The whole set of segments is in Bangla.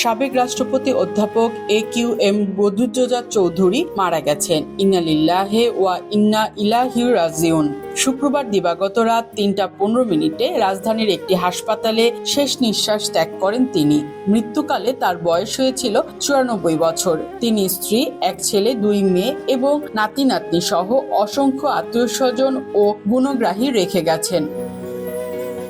সাবেক রাষ্ট্রপতি অধ্যাপক A Q M Badruddoza Chowdhury মারা গেছেন। ইন্নালিল্লাহে ওয়া ইন্না ইলাহিউ রাজিউন। শুক্রবার দিবাগত রাত তিনটা পনেরো মিনিটে রাজধানীর একটি হাসপাতালে শেষ নিঃশ্বাস ত্যাগ করেন তিনি। মৃত্যুকালে তার বয়স হয়েছিল চুরানব্বই বছর। তিনি স্ত্রী, এক ছেলে, দুই মেয়ে এবং নাতি নাতনি সহ অসংখ্য আত্মীয় স্বজন ও গুণগ্রাহী রেখে গেছেন।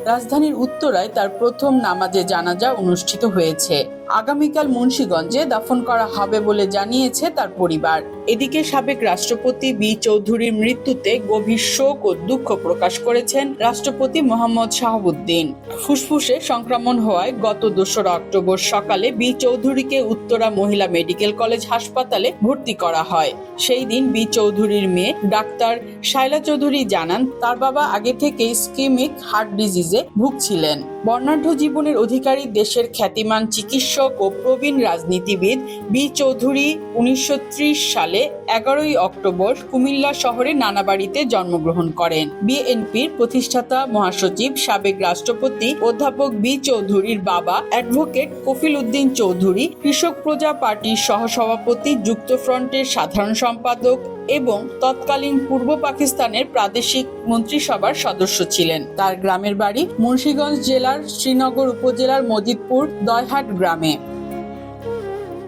রাজধানীর উত্তরায় তার প্রথম নামাজে জানাজা অনুষ্ঠিত হয়েছে। আগামীকাল মুন্সীগঞ্জে দাফন করা হবে বলে জানিয়েছে তার পরিবার। এদিকে সাবেক রাষ্ট্রপতি বি চৌধুরীর মৃত্যুতে গভীর শোক ও দুঃখ প্রকাশ করেছেন রাষ্ট্রপতি মোহাম্মদ শাহাবুদ্দিন। ফুসফুসে সংক্রমণ হওয়ায় গত দোসরা অক্টোবর সকালে বি চৌধুরীকে উত্তরা মহিলা মেডিকেল কলেজ হাসপাতালে ভর্তি করা হয়। সেই দিন বি চৌধুরীর মেয়ে ডাক্তার শাইলা চৌধুরী জানান, তার বাবা আগে থেকে স্কিমিক হার্ট ডিজিজে ভুগছিলেন। বর্ণাঢ্য জীবনের অধিকারী দেশের খ্যাতিমান চিকিৎসক ও প্রবীণ রাজনীতিবিদ বি চৌধুরী উনিশশো ত্রিশ সালে এগারোই অক্টোবর কুমিল্লা শহরে নানাবাড়িতে জন্মগ্রহণ করেন। বিএনপির প্রতিষ্ঠাতা মহাসচিব, সাবেক রাষ্ট্রপতি অধ্যাপক বি চৌধুরীর বাবা অ্যাডভোকেট কফিল উদ্দিন চৌধুরী, কৃষক প্রজা পার্টির সহসভাপতি যুক্তফ্রন্টের সাধারণ সম্পাদক এবং তৎকালীন পূর্ব পাকিস্তানের প্রাদেশিক মন্ত্রিসভার সদস্য ছিলেন। তার গ্রামের বাড়ি মুন্সিগঞ্জ জেলার শ্রীনগর উপজেলার মজিদপুর দয়হাট গ্রামে।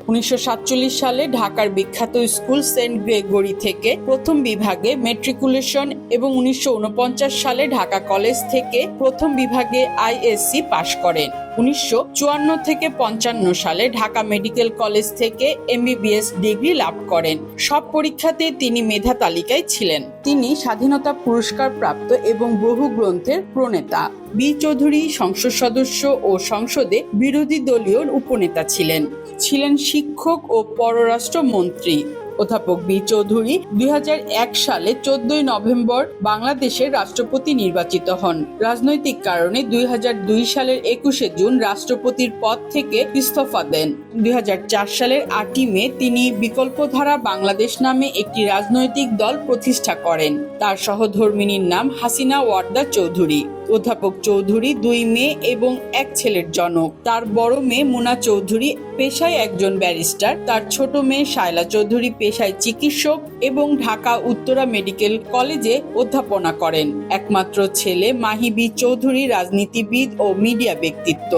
উনিশশো সাতচল্লিশ সালে ঢাকার বিখ্যাত স্কুল সেন্ট গ্রেগরি থেকে প্রথম বিভাগে মেট্রিকুলেশন এবং উনিশশো ঊনপঞ্চাশ সালে ঢাকা কলেজ থেকে প্রথম বিভাগে আইএসসি পাশ করেন। উনিশশো চুয়ান্ন থেকে পঞ্চান্ন সালে ঢাকা মেডিকেল কলেজ থেকে এমবিবিএস ডিগ্রি লাভ করেন। সব পরীক্ষাতে তিনি মেধা তালিকায় ছিলেন। তিনি স্বাধীনতা পুরস্কার প্রাপ্ত এবং বহু গ্রন্থের প্রণেতা। বি চৌধুরী সংসদ সদস্য ও সংসদে বিরোধী দলীয় উপনেতা ছিলেন। ছিলেন শিক্ষক ও পররাষ্ট্র মন্ত্রী অধ্যাপক বি চৌধুরী দুই হাজার এক সালে চোদ্দই নভেম্বর বাংলাদেশের রাষ্ট্রপতি নির্বাচিত হন। রাজনৈতিক কারণে দুই হাজার দুই সালের একুশে জুন রাষ্ট্রপতির পদ থেকে ইস্তফা দেন। দুই হাজার চার সালের আটই মে তিনি বিকল্পধারা বাংলাদেশ নামে একটি রাজনৈতিক দল প্রতিষ্ঠা করেন। তার সহধর্মিনীর নাম হাসিনা ওয়ার্দা চৌধুরী। অধ্যাপক চৌধুরী দুই মেয়ে এবং এক ছেলের জনক। তার বড় মেয়ে মুনা চৌধুরী পেশায় একজন ব্যারিস্টার, তার ছোট মেয়ে শায়লা চৌধুরী পেশায় চিকিৎসক এবং ঢাকা উত্তরা মেডিকেল কলেজে অধ্যাপনা করেন। একমাত্র ছেলে মাহিবি চৌধুরী রাজনীতিবিদ ও মিডিয়া ব্যক্তিত্ব।